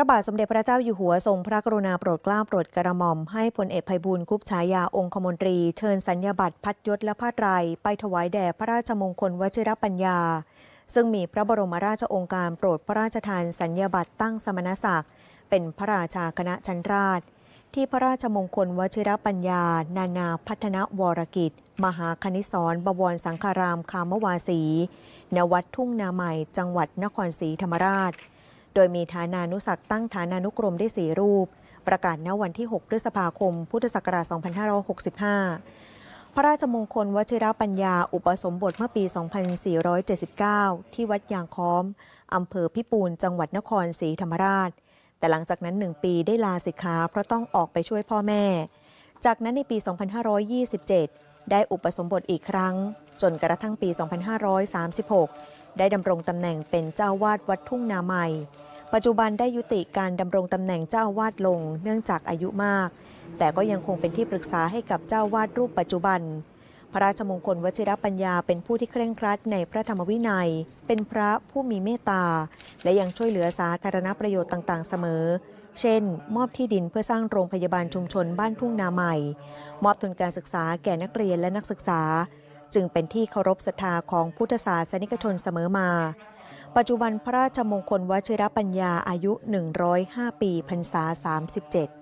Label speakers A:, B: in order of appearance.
A: ระบาทสมเด็จพระเจ้าอยู่หัวทรงพระกรุณาโปรดเกล้าโปรดกระหม่อม ให้พลเอกภัยบูลคุปฉายาองคมนตรี เชิญสัญญาบัตรพัดยศและผ้าไตรไปถวายแด่พระราชมงคลวชิรปัญญา ซึ่งมีพระบรมราชองค์การโปรดพระราชทานสัญญาบัตรตั้งสมณศักดิ์เป็นพระราชาคณะชั้นราช ที่พระราชมงคลวชิรปัญญา นานาพัฒนวรกิจ มหาคณิสรบวรสังฆารามคามวาสี ณ วัดทุ่งนาใหม่ จังหวัดนครศรีธรรมราช โดยมีฐานานุสักตั้งฐานานุกรมได้สีรูป ประกาศณวันที่ 6 พฤษภาคม พุทธศักราช 2565 พระราชมงคลวชิรปัญญา อุปสมบทเมื่อปี 2479 ที่วัดยางค้อม อำเภอพิปูนจังหวัดนครศรีธรรมราช แต่หลังจากนั้นหนึ่งปีได้ลาสิกขาเพราะต้องออกไปช่วยพ่อแม่ จากนั้นในปี 2527 ได้อุปสมบทอีกครั้ง จนกระทั่งปี 2536 ได้ดำรงตำแหน่งเป็นเจ้าวาดวัดทุ่งนาใหม่ ปัจจุบันได้ยุติการดำรงตำแหน่งเจ้าวาดลงเนื่องจากอายุมาก แต่ก็ยังคงเป็นที่ปรึกษาให้กับเจ้าวาดรูปปัจจุบัน พระราชมงคลวชิรปัญญาเป็นผู้ที่เคร่งครัดในพระธรรมวินัย เป็นพระผู้มีเมตตา และยังช่วยเหลือสาธารณประโยชน์ต่างๆ เสมอเช่น มอบที่ดินเพื่อสร้างโรงพยาบาลชุมชนบ้านทุ่งนาใหม่ มอบทุนการศึกษาแก่นักเรียนและนักศึกษา จึงเป็นที่เคารพศรัทธาของพุทธศาสนิกชนเสมอมา ปัจจุบันพระราชมงคลวชิรปัญญาอายุ 105 ปีพรรษา 37